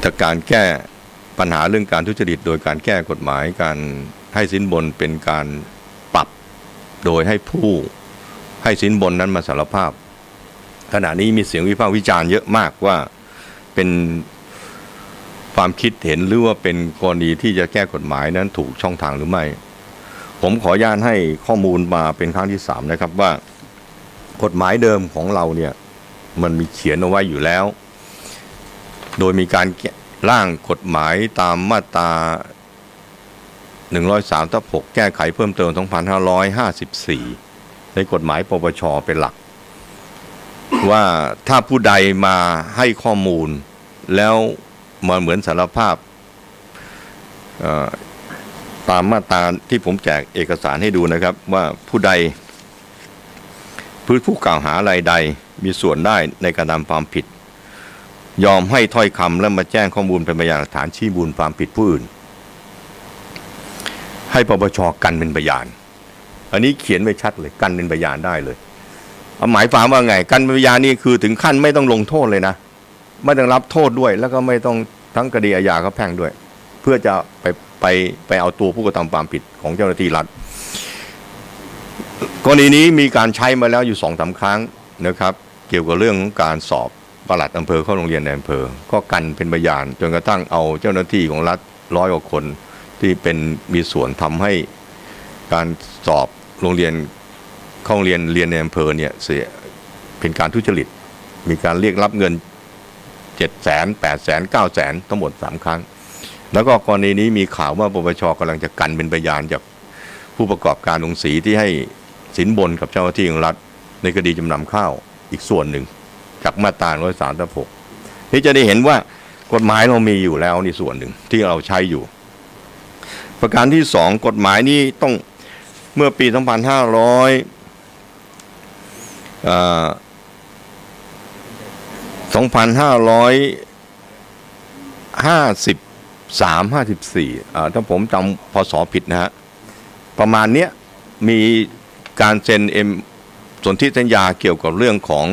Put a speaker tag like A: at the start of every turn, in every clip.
A: แต่การแก้ปัญหาเรื่องการทุจริต โดยการแก้กฎหมายการให้สินบนเป็นการปรับโดยให้ผู้ให้สินบนนั้นมาสารภาพ ขณะนี้มีเสียงวิพากษ์วิจารณ์เยอะมากว่าเป็นความคิดเห็นหรือว่าเป็นกรณีที่จะแก้กฎหมายนั้นถูกช่องทางหรือไม่ ผมขออนุญาตให้ข้อมูลมาเป็นครั้งที่สามนะครับว่ากฎหมายเดิมของเราเนี่ยมันมีเขียนเอาไว้อยู่แล้ว โดยมีการร่างกฎหมายตามมาตรา103ทับ6แก้ไขเพิ่มเติม 2554 ในกฎหมายปปชเป็นหลัก ว่าถ้าผู้ใดมาให้ข้อมูล แล้วมาเหมือนสารภาพตามมาตราที่ผมแจกเอกสารให้ดูนะครับ ว่าผู้ใดผู้ผู้กล่าวหารายใดมีส่วนได้ในการทำความผิด ยอมให้ถ้อยคำและมาแจ้งข้อมูลเป็นพยานหลักฐานชี้มูลความผิดผู้อื่น ให้ปปชกันเป็นพยาน อันนี้เขียนไว้ชัดเลยกันเป็นพยานได้เลยเอาหมายความว่าไง กันเป็นพยานนี่คือถึงขั้นไม่ต้องลงโทษเลยนะไม่ต้องรับโทษด้วย แล้วก็ไม่ต้องทั้งคดีอาญาก็แพ่งด้วย เพื่อจะไปไปไปเอาตัวผู้กระทำความผิดของเจ้าหน้าที่รัฐกรณีนี้มีการใช้มาแล้วอยู่สองสาครั้งนะครับ เกี่ยวกับเรื่องของการสอบ ปลัดอำเภอเข้าโรงเรียนในอำเภอ ก็กันเป็นพยานจนกระทั่งเอาเจ้าหน้าที่ของรัฐร้อยกว่าคนที่เป็นมีส่วนทำให้การสอบโรงเรียนเข้าโรงเรียนเรียนในอำเภอเนี่ยเสียเป็นการทุจริต มีการเรียกรับเงินเจ็ดแสนแปดแสนเก้าแสนทั้งหมดสามครั้ง แล้วก็กรณีนี้มีข่าวว่าปปชกำลังจะกันเป็นพยานจากผู้ประกอบการลงสีที่ให้สินบนกับเจ้าหน้าที่ของรัฐในคดีจำนำข้าวอีกส่วนหนึ่ง จากมาตราร้อยสามทับหกนี่จะได้เห็นว่ากฎหมายเรามีอยู่แล้วนี่ส่วนหนึ่งที่เราใช้อยู่ ประการที่สองกฎหมายนี้ต้องเมื่อปี2500เอ่อ2553 54อ่าสิบสามห้าสิบสี่ถ้าผมจำพศผิดนะฮะ ประมาณเนี้ยมีการเซ็นเอ็มสนธิสัญญาเกี่ยวกับเรื่องของ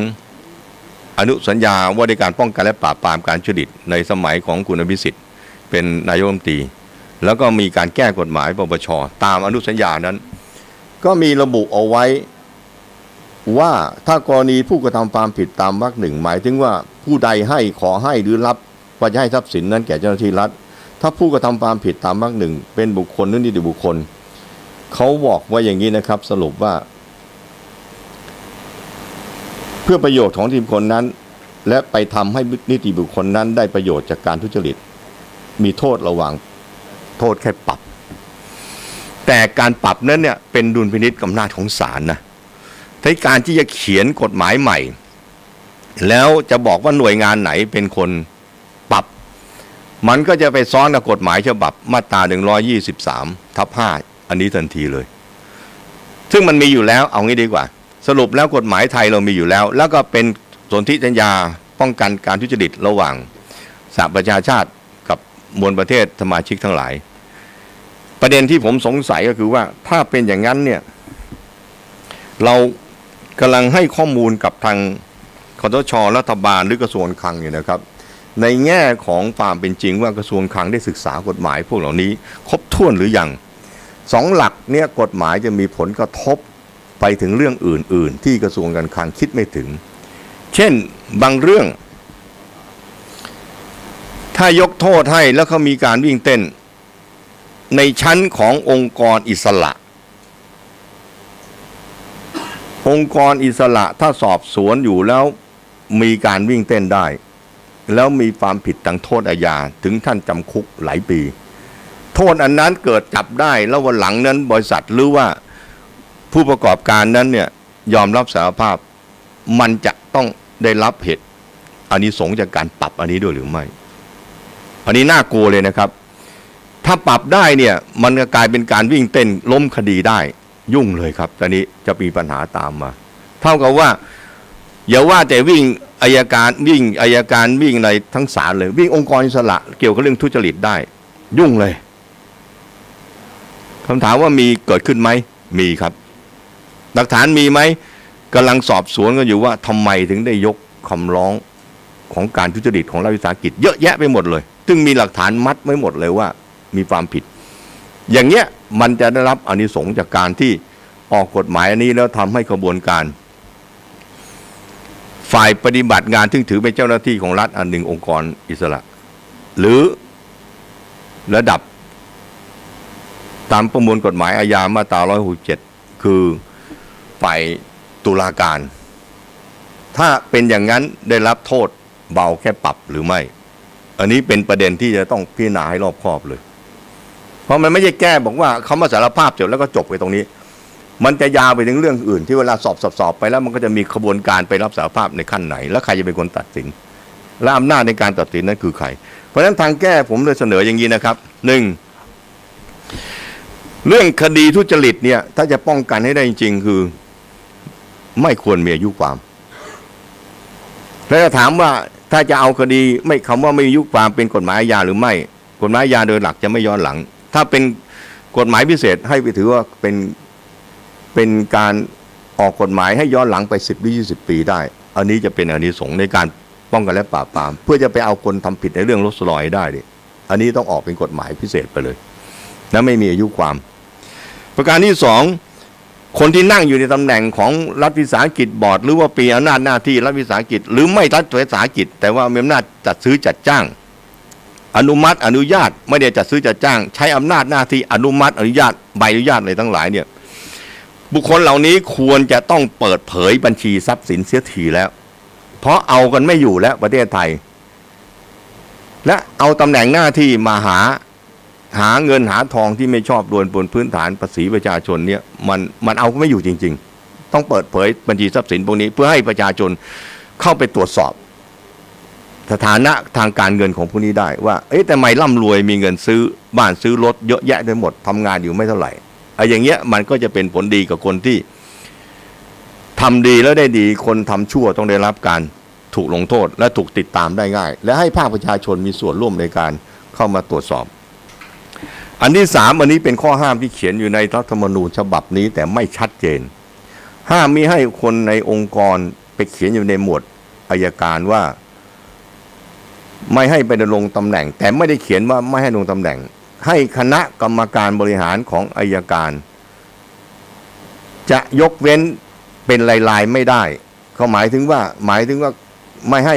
A: อนุสัญญาว่าในการป้องกันและปราบปรามการชุดิตในสมัยของคุณอภิสิทธิ์ เป็นนายกรัฐมนตรี แล้วก็มีการแก้กฎหมายปปชตามอนุสัญญานั้น ก็มีระบุเอาไว้ว่าถ้ากรณีผู้กระทำความผิดตามวรรคหนึ่งหมายถึงว่าผู้ใดให้ขอให้หรือรับว่าจะให้ทรัพย์สินนั้นแก่เจ้าหน้าที่รัฐ ถ้าผู้กระทำความผิดตามวรรคหนึ่งเป็นบุคคลหรือนิติบุคคลเขาบอกว่าอย่างนี้นะครับ สรุปว่า เพื่อประโยชน์ของนิติบุคคลนั้น และไปทำให้นิติบุคคลนั้นได้ประโยชน์จากการทุจริต มีโทษระหว่างโทษแค่ปรับ แต่การปรับนั้นเนี่ยเป็นดุลพินิษกำนาจของศาลนะในการที่จะเขียนกฎหมายใหม่ แล้วจะบอกว่าหน่วยงานไหนเป็นคนปรับ มันก็จะไปซ้อนกับกฎหมายฉบับมาตรา 123 ทับ 5 อันนี้ทันทีเลย ซึ่งมันมีอยู่แล้วเอางี้ดีกว่า สรุปแล้วกฎหมายไทยเรามีอยู่แล้ว แล้วก็เป็นสนธิสัญญาป้องกันการทุจริตระหว่างสหประชาชาติกับมวลประเทศสมาชิกทั้งหลาย ประเด็นที่ผมสงสัยก็คือว่าถ้าเป็นอย่างนั้นเนี่ย เรากำลังให้ข้อมูลกับทางคอตชรัฐบาลหรือกระทรวงคลังเนี่นะครับ ในแง่ของความเป็นจริงว่ากระทรวงคลังได้ศึกษากฎหมายพวกเหล่านี้ ครบถ้วนหรือยังสองหลักเนี่ยกฎหมายจะมีผลกระทบ ไปถึงเรื่องอื่น ๆ ที่กระทรวงการคลังคิดไม่ถึง เช่นบางเรื่อง ถ้ายกโทษให้แล้วเขามีการวิ่งเต้น ในชั้นขององค์กรอิสระ องค์กรอิสระถ้าสอบสวนอยู่แล้วมีการวิ่งเต้นได้ แล้วมีความผิดทางโทษอาญาถึงท่านจำคุกหลายปี โทษอันนั้นเกิดจับได้แล้ววันหลังนั้นบริษัทหรือว่า ผู้ประกอบการนั้นเนี่ยยอมรับสารภาพ มันจะต้องได้รับเหตุอันนี้สงจากการปรับอันนี้ด้วยหรือไม่ อันนี้น่ากลัวเลยนะครับ ถ้าปรับได้เนี่ยมันก็กลายเป็นการวิ่งเต้นล้มคดีได้ ยุ่งเลยครับตอนนี้จะมีปัญหาตามมา เท่ากับว่า อย่าว่าแต่วิ่งอายการวิ่งอายการวิ่งในทั้งศาลเลย วิ่งองค์กรอิสระเกี่ยวกับเรื่องทุจริตได้ ยุ่งเลยคำถามว่ามีเกิดขึ้นไหมมีครับ หลักฐานมีไหมกำลังสอบสวนกันอยู่ว่าทำไมถึงได้ยกคำร้องของการทุจริตของรัฐวิสาหกิจเยอะแยะไปหมดเลย ซึ่งมีหลักฐานมัดไว้หมดเลยว่ามีความผิด อย่างเงี้ยมันจะได้รับอนิสงส์จากการที่ออกกฎหมายอันนี้แล้วทำให้กระบวนการ ฝ่ายปฏิบัติงานซึ่งถือเป็นเจ้าหน้าที่ของรัฐอันหนึ่งองค์กรอิสระ หรือระดับตามประมวลกฎหมายอาญามาตรา 167 คือ ฝ่ายตุลาการ ถ้าเป็นอย่างนั้นได้รับโทษเบาแค่ปรับหรือไม่ อันนี้เป็นประเด็นที่จะต้องพิจารณาให้รอบคอบเลย เพราะมันไม่ใช่แก้บอกว่าเขามาสารภาพจบแล้วก็จบไปตรงนี้ มันจะยาวไปถึงเรื่องอื่น ที่เวลาสอบสอบสอบไปแล้วมันก็จะมีขบวนการไปรับสารภาพในขั้นไหน แล้วใครจะเป็นคนตัดสิน และอำนาจในการตัดสินนั้นคือใคร เพราะฉะนั้นทางแก้ผมเลยเสนออย่างนี้นะครับหนึ่งเรื่องคดีทุจริตเนี่ยถ้าจะป้องกันให้ได้จริง ๆ คือ ไม่ควรมีอายุความ แล้วจะถามว่าถ้าจะเอาคดีไม่คำว่าไม่มีอายุความเป็นกฎหมายอาญาหรือไม่ กฎหมายอาญาโดยหลักจะไม่ย้อนหลัง ถ้าเป็นกฎหมายพิเศษให้ไปถือว่าเป็นเป็นการออกกฎหมายให้ย้อนหลังไปสิบหรือยี่สิบปีได้ อันนี้จะเป็นอานิสงส์ในการป้องกันและปราบปราม เพื่อจะไปเอาคนทำผิดในเรื่องรถสลอยได้ดิอันนี้ต้องออกเป็นกฎหมายพิเศษไปเลย และไม่มีอายุความ ประการที่สอง คนที่นั่งอยู่ในตำแหน่งของรัฐวิสาหกิจบอร์ด หรือว่าปีอำนาจหน้าที่รัฐวิสาหกิจ หรือไม่รัฐวิสาหกิจ แต่ว่ามีอำนาจจัดซื้อจัดจ้าง อนุมัติอนุญาตไม่ได้จัดซื้อจัดจ้าง ใช้อำนาจหน้าที่อนุมัติอนุญาตใบอนุญาตอะไรทั้งหลายเนี่ยบุคคลเหล่านี้ควรจะต้องเปิดเผยบัญชีทรัพย์สินเสียทีแล้ว เพราะเอากันไม่อยู่แล้วประเทศไทย และเอาตำแหน่งหน้าที่มาหา หาเงินหาทองที่ไม่ชอบโดนบนพื้นฐานภาษีประชาชนเนี่ยมันมันเอาไม่อยู่จริง ๆ ต้องเปิดเผยบัญชีทรัพย์สินพวกนี้เพื่อให้ประชาชนเข้าไปตรวจสอบ สถานะทางการเงินของผู้นี้ได้ว่า เอ๊ะแต่ทำไมร่ำรวยมีเงินซื้อบ้านซื้อรถเยอะแยะได้หมดทำงานอยู่ไม่เท่าไหร่ไอ้อย่างเงี้ยมันก็จะเป็นผลดีกับคนที่ทำดีแล้วได้ดีคนทำชั่วต้องได้รับการถูกลงโทษและถูกติดตามได้ง่าย และให้ภาคประชาชนมีส่วนร่วมในการเข้ามาตรวจสอบ อันที่สามอันนี้เป็นข้อห้ามที่เขียนอยู่ในรัฐธรรมนูญฉบับนี้แต่ไม่ชัดเจน ห้ามมิให้คนในองค์กรไปเขียนอยู่ในหมวดอายการว่า ไม่ให้ไปดำรงตำแหน่ง แต่ไม่ได้เขียนว่าไม่ให้ดำรงตำแหน่ง ให้คณะกรรมการบริหารของอายการ จะยกเว้นเป็นลายๆไม่ได้เขาหมายถึงว่าหมายถึงว่าไม่ให้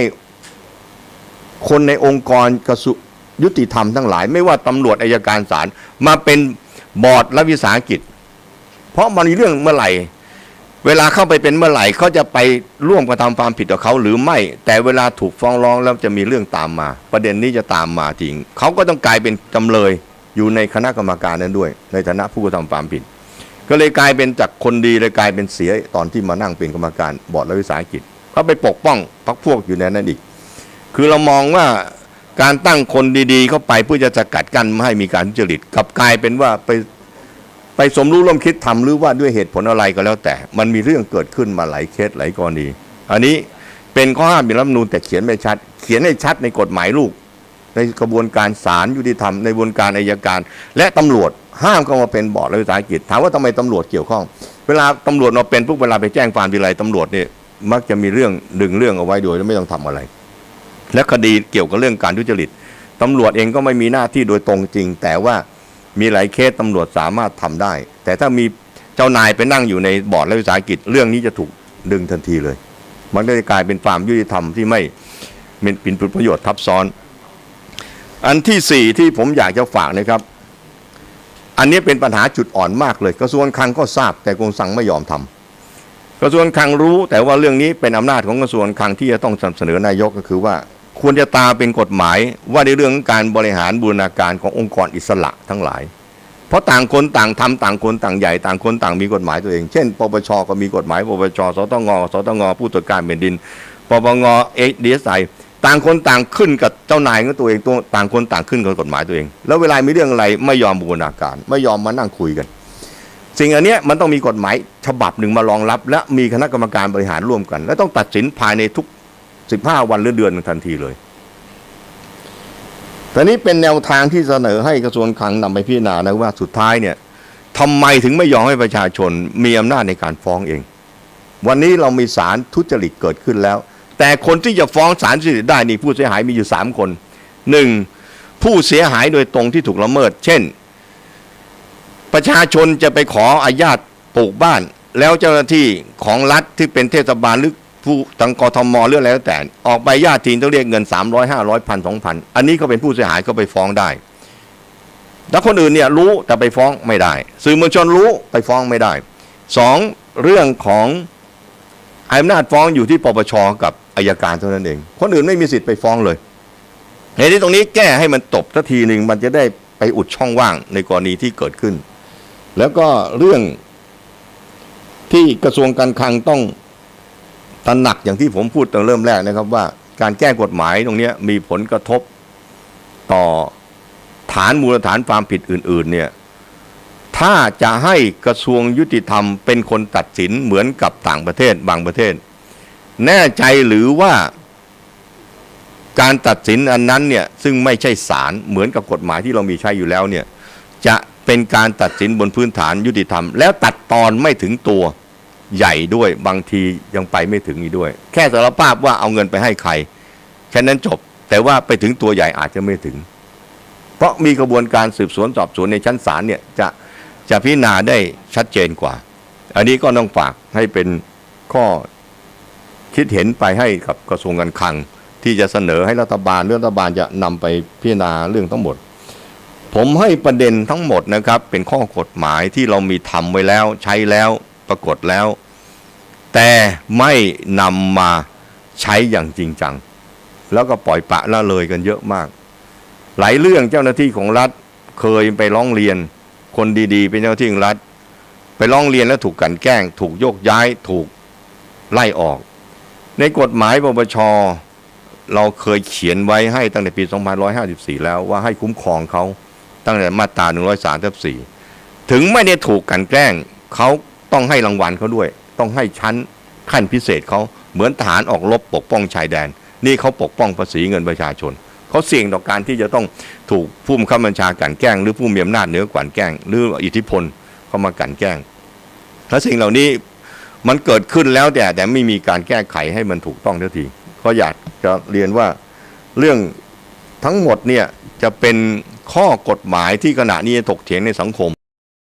A: คนในองค์กรกระสุ ยุติธรรมทั้งหลาย ไม่ว่าตำรวจอายการศาลมาเป็นบอร์ดรัฐวิสาหกิจ เพราะมันมีเรื่องเมื่อไหร่เวลาเข้าไปเป็นเมื่อไหร่เขาจะไปร่วมกระทำความผิดกับเขาหรือไม่ แต่เวลาถูกฟ้องร้องแล้วจะมีเรื่องตามมา ประเด็นนี้จะตามมาจริงเขาก็ต้องกลายเป็นจำเลยอยู่ในคณะกรรมการนั้นด้วย ในฐานะผู้กระทำความผิด ก็เลยกลายเป็นจากคนดีเลยกลายเป็นเสียตอนที่มานั่งเป็นกรรมการบอร์ดรัฐวิสาหกิจเขาไปปกป้องพรรคพวกอยู่ในนั้นอีก คือเรามองว่า การตั้งคนดีๆ เข้าไปเพื่อจะสกัดกั้นไม่ให้มีการทุจริตกลับกลายเป็นว่าไปไปสมรู้ร่วมคิดทำหรือว่าด้วยเหตุผลอะไรก็แล้วแต่ มันมีเรื่องเกิดขึ้นมาหลายเคสหลายกรณี อันนี้เป็นข้อห้ามในรัฐธรรมนูญแต่เขียนไม่ชัด เขียนให้ชัดในกฎหมายลูก ในกระบวนการศาลยุติธรรมในกระบวนการอายการ และตำรวจห้ามเข้ามาเป็นบอร์ดรัฐวิสาหกิจถามว่าทำไมตำรวจเกี่ยวข้อง เวลาตำรวจมาเป็นพวกเวลาไปแจ้งความทีไรตำรวจเนี่ยมักจะมีเรื่องดึงเรื่องเอาไว้โดยไม่ต้องทำอะไร และคดีเกี่ยวกับเรื่องการทุจริตตำรวจเองก็ไม่มีหน้าที่โดยตรงจริง แต่ว่ามีหลายเคสตำรวจสามารถทำได้ แต่ถ้ามีเจ้านายไปนั่งอยู่ในบอร์ดรัฐวิสาหกิจเรื่องนี้จะถูกดึงทันทีเลย มันก็จะกลายเป็นความยุติธรรมที่ไม่เป็นผลประโยชน์ทับซ้อน อันที่สี่ที่ผมอยากจะฝากนะครับ อันนี้เป็นปัญหาจุดอ่อนมากเลย กระทรวงคลังก็ทราบ แต่กรมสั่งไม่ยอมทำกระทรวงคลังรู้ แต่ว่าเรื่องนี้เป็นอำนาจของกระทรวงคลังที่จะต้องเสนอนายกก็คือว่า ควรจะตาเป็นกฎหมายว่าในเรื่องการบริหารบูรณาการขององค์กรอิสระทั้งหลาย เพราะต่างคนต่างทำต่างคนต่างใหญ่ต่างคนต่างมีกฎหมายตัวเอง เช่น ปปชก็มีกฎหมาย ปปช สตง สตง ผู้ตรวจการแผ่นดิน ปปงเอดีเอสไอต่างคนต่างขึ้นกับเจ้านายของตัวเองตัวต่างคนต่างขึ้นกับกฎหมายตัวเอง แล้วเวลามีเรื่องอะไรไม่ยอมบูรณาการ ไม่ยอมมานั่งคุยกัน สิ่งอันนี้มันต้องมีกฎหมายฉบับหนึ่งมารองรับ และมีคณะกรรมการบริหารร่วมกัน และต้องตัดสินภายในทุก 15วันหรือเดือนทันทีเลยแต่นี้เป็นแนวทางที่เสนอให้กระทรวงคลังนำไปพิจารณานะว่าสุดท้ายเนี่ยทำไมถึงไม่ยอมให้ประชาชนมีอำนาจในการฟ้องเอง วันนี้เรามีสารทุจริตเกิดขึ้นแล้ว แต่คนที่จะฟ้องศาลทุจริตได้นี่ผู้เสียหายมีอยู่สามคนหนึ่งผู้เสียหายโดยตรงที่ถูกละเมิด เช่น ประชาชนจะไปขออาญาตปลูกบ้าน แล้วเจ้าหน้าที่ของรัฐที่เป็นเทศบาลหรือ ผู้ตังกทมเรื่องอะไรแล้วแต่ ออกใบญาติทีนต้องเรียกเงิน 300 500พันสองพันอันนี้ก็เป็นผู้เสียหายก็ไปฟ้องได้ แล้วคนอื่นเนี่ยรู้แต่ไปฟ้องไม่ได้ สื่อมวลชนรู้ไปฟ้องไม่ได้สองเรื่องของอำนาจฟ้องอยู่ที่ปปชกับอายการเท่านั้นเอง คนอื่นไม่มีสิทธิ์ไปฟ้องเลยในที่ตรงนี้แก้ให้มันตบสักทีหนึ่งมันจะได้ไปอุดช่องว่างในกรณีที่เกิดขึ้น แล้วก็เรื่องที่กระทรวงการคลังต้อง ตระหนักอย่างที่ผมพูดตอนเริ่มแรกนะครับว่าการแก้กฎหมายตรงนี้มีผลกระทบต่อฐานมูลฐานความผิดอื่น ๆ เนี่ย ถ้าจะให้กระทรวงยุติธรรมเป็นคนตัดสินเหมือนกับต่างประเทศบางประเทศ แน่ใจหรือว่าการตัดสินอันนั้นเนี่ยซึ่งไม่ใช่ศาลเหมือนกับกฎหมายที่เรามีใช้อยู่แล้วเนี่ยจะเป็นการตัดสินบนพื้นฐานยุติธรรม แล้วตัดตอนไม่ถึงตัว ใหญ่ด้วยบางทียังไปไม่ถึงอีกด้วย แค่สารภาพว่าเอาเงินไปให้ใครแค่นั้นจบ แต่ว่าไปถึงตัวใหญ่อาจจะไม่ถึง เพราะมีกระบวนการสืบสวนสอบสวนในชั้นศาลเนี่ยจะจะพิจารณาได้ชัดเจนกว่า อันนี้ก็ต้องฝากให้เป็นข้อคิดเห็นไปให้กับกระทรวงการคลัง ที่จะเสนอให้รัฐบาลเรื่องรัฐบาลจะนำไปพิจารณาเรื่องทั้งหมด ผมให้ประเด็นทั้งหมดนะครับ เป็นข้อกฎหมายที่เรามีทำไว้แล้วใช้แล้ว ปรากฏแล้ว แต่ไม่นำมาใช้อย่างจริงจัง แล้วก็ปล่อยปะละเลยกันเยอะมาก หลายเรื่องเจ้าหน้าที่ของรัฐเคยไปร้องเรียน คนดีๆ เป็นเจ้าหน้าที่ของรัฐ ไปร้องเรียนแล้วถูกกลันแกล้ง ถูกโยกย้ายถูกไล่ออก ในกฎหมายปปชเราเคยเขียนไว้ให้ตั้งแต่ปี 2554 แล้วว่าให้คุ้มครองเขาตั้งแต่มาตรา103ทับ4ถึงไม่ได้ถูกกลันแกล้งเขา ต้องให้รางวัลเขาด้วย ต้องให้ชั้นขั้นพิเศษเขาเหมือนทหารออกรบปกป้องชายแดน นี่เขาปกป้องภาษีเงินประชาชนเขาเสี่ยงต่อการที่จะต้องถูกผู้บังคับบัญชากลันแกล้ง หรือผู้มีอำนาจเหนือกลันแกล้ง หรืออิทธิพลเข้ามากลันแกล้งและสิ่งเหล่านี้มันเกิดขึ้นแล้วแต่แต่ไม่มีการแก้ไขให้มันถูกต้องทันทีก็อยากจะเรียนว่าเรื่องทั้งหมดเนี่ยจะเป็นข้อกฎหมายที่ขณะนี้ถกเถียงในสังคม